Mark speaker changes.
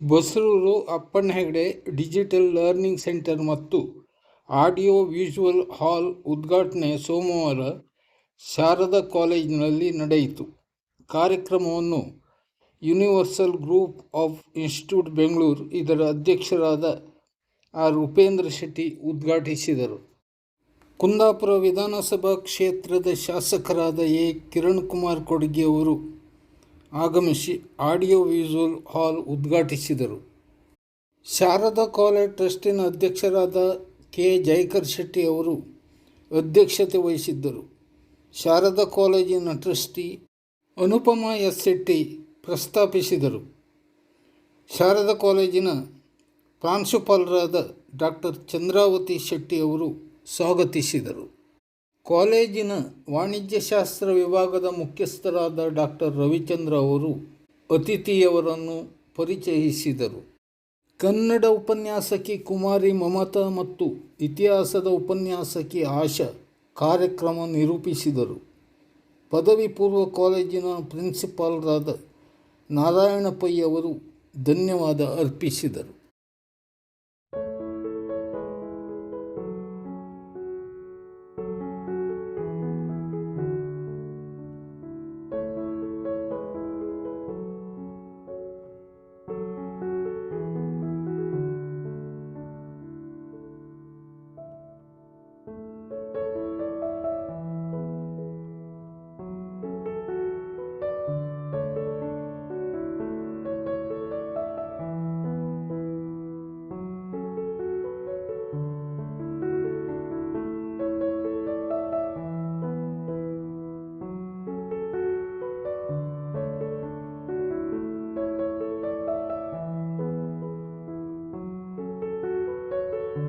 Speaker 1: Basrur Appanna Hegde digital learning centre ಮತ್ತು audio visual hall ಉದ್ಘಾಟನೆ ಸೋಮವಾರ ಶಾರದಾ ಕಾಲೇಜಿನಲ್ಲಿ ನಡೆಯಿತು. ಕಾರ್ಯಕ್ರಮವನ್ನು universal group of institute Bengaluru ಇದರ ಅಧ್ಯಕ್ಷರಾದ ಆರ್ ಉಪೇಂದ್ರ ಶೆಟ್ಟಿ ಉದ್ಘಾಟಿಸಿದರು. ಕುಂದಾಪುರ ವಿಧಾನಸಭಾ ಕ್ಷೇತ್ರದ ಶಾಸಕರಾದ ಎ ಕಿರಣ್ ಕುಮಾರ್ ಕೊಡಗಿ ಅವರು ಆಗಮಿಸಿ ಆಡಿಯೋ ವಿಜುವಲ್ ಹಾಲ್ ಉದ್ಘಾಟಿಸಿದರು. ಶಾರದಾ ಕಾಲೇಜ್ ಟ್ರಸ್ಟಿನ ಅಧ್ಯಕ್ಷರಾದ ಕೆ. ಜಯಕರ್ ಶೆಟ್ಟಿ ಅವರು ಅಧ್ಯಕ್ಷತೆ ವಹಿಸಿದ್ದರು. ಶಾರದಾ ಕಾಲೇಜಿನ ಟ್ರಸ್ಟಿ ಅನುಪಮ ಎಸ್. ಶೆಟ್ಟಿ ಪ್ರಸ್ತಾಪಿಸಿದರು. ಶಾರದಾ ಕಾಲೇಜಿನ ಪ್ರಾಂಶುಪಾಲರಾದ ಡಾಕ್ಟರ್ ಚಂದ್ರಾವತಿ ಶೆಟ್ಟಿ ಅವರು ಸ್ವಾಗತಿಸಿದರು. ಕಾಲೇಜಿನ ವಾಣಿಜ್ಯಶಾಸ್ತ್ರ ವಿಭಾಗದ ಮುಖ್ಯಸ್ಥರಾದ ಡಾಕ್ಟರ್ ರವಿಚಂದ್ರ ಅವರು ಅತಿಥಿಯವರನ್ನು ಪರಿಚಯಿಸಿದರು. ಕನ್ನಡ ಉಪನ್ಯಾಸಕಿ ಕುಮಾರಿ ಮಮತಾ ಮತ್ತು ಇತಿಹಾಸದ ಉಪನ್ಯಾಸಕಿ ಆಶಾ ಕಾರ್ಯಕ್ರಮ ನಿರೂಪಿಸಿದರು. ಪದವಿ ಪೂರ್ವ ಕಾಲೇಜಿನ ಪ್ರಿನ್ಸಿಪಾಲ್ರಾದ ನಾರಾಯಣ ಪೈ ಅವರು ಧನ್ಯವಾದ ಅರ್ಪಿಸಿದರು.